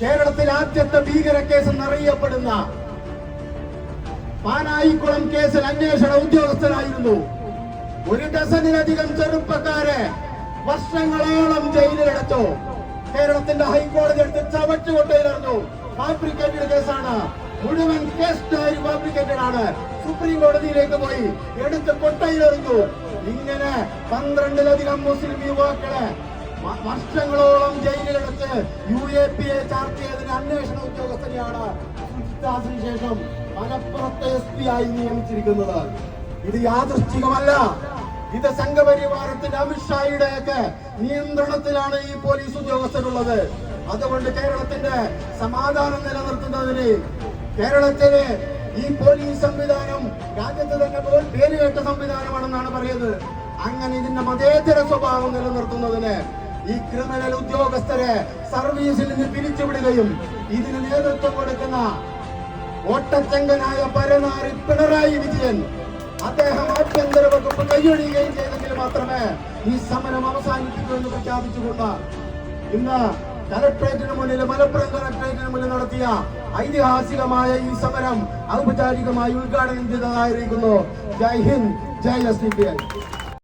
കേരളത്തിൽ ആദ്യത്തെ ഭീകര കേസ് എന്നറിയപ്പെടുന്ന പാനായിക്കുളം കേസിൽ അന്വേഷണ ഉദ്യോഗസ്ഥനായിരുന്നു. ഒരു ഡസനിലധികം ചെറുപ്പക്കാരെ വർഷങ്ങളോളം ജയിലിലടച്ചു കേരളത്തിന്റെ ഹൈക്കോടതി എടുത്ത് ചവറ്റുകൊണ്ടേയിരുന്നു ഫാബ്രിക്കേറ്റഡ് കേസാണ്. മുഴുവൻ കേസ് ഫാബ്രിക്കേറ്റഡ് ആണ്. സുപ്രീം കോടതിയിലേക്ക് പോയി എടുത്ത് കൊട്ടയിലെറിഞ്ഞു ഇങ്ങനെ പന്ത്രണ്ടിലധികം മുസ്ലിം യുവാക്കളെ വർഷങ്ങളോളം ജയിലിലടച്ച് U A P A charge ചെയ്തതിന് അന്വേഷണ ഉദ്യോഗസ്ഥനെയാണ് ശേഷം മലപ്പുറത്തെ എസ് പി ആയി നിയമിച്ചിരിക്കുന്നത്. ഇത് യാദൃശ്ചികമല്ല. ഇത് സംഘപരിവാരത്തിന്റെ അമിത്ഷായുടെ ഒക്കെ നിയന്ത്രണത്തിലാണ് ഈ പോലീസ് ഉദ്യോഗസ്ഥരുള്ളത്. അതുകൊണ്ട് കേരളത്തിന്റെ സമാധാനം നിലനിർത്തുന്നതിന് കേരളത്തിലെ ഈ പോലീസ് സംവിധാനം രാജ്യത്ത് തന്നെ പേരുകേട്ട സംവിധാനമാണെന്നാണ് പറയുന്നത്. അങ്ങനെ ഇതിന്റെ മതേതര സ്വഭാവം നിലനിർത്തുന്നതിന് ഈ ക്രിമിനൽ ഉദ്യോഗസ്ഥരെ സർവീസിൽ നിന്ന് പിരിച്ചുവിടുകയും ഇതിന് നേതൃത്വം കൊടുക്കുന്ന ഓട്ടച്ചങ്കനായ പരനാറി പിണറായി വിജയൻ അദ്ദേഹം ആഭ്യന്തര വകുപ്പ് കൈയൊഴിയുകയും ചെയ്തെങ്കിൽ മാത്രമേ ഈ സമരം അവസാനിപ്പിക്കൂ എന്ന് പ്രഖ്യാപിച്ചുകൊണ്ട് ഇന്ന് കലക്ട്രേറ്റിന് മുന്നിൽ മലപ്പുറം കലക്ട്രേറ്റിന് മുന്നിൽ നടത്തിയ ഐതിഹാസികമായ ഈ സമരം ഔപചാരികമായി ഉദ്ഘാടനം ചെയ്തതായിരിക്കുന്നു. ജയ് ഹിന്ദ് ജയ് എസ്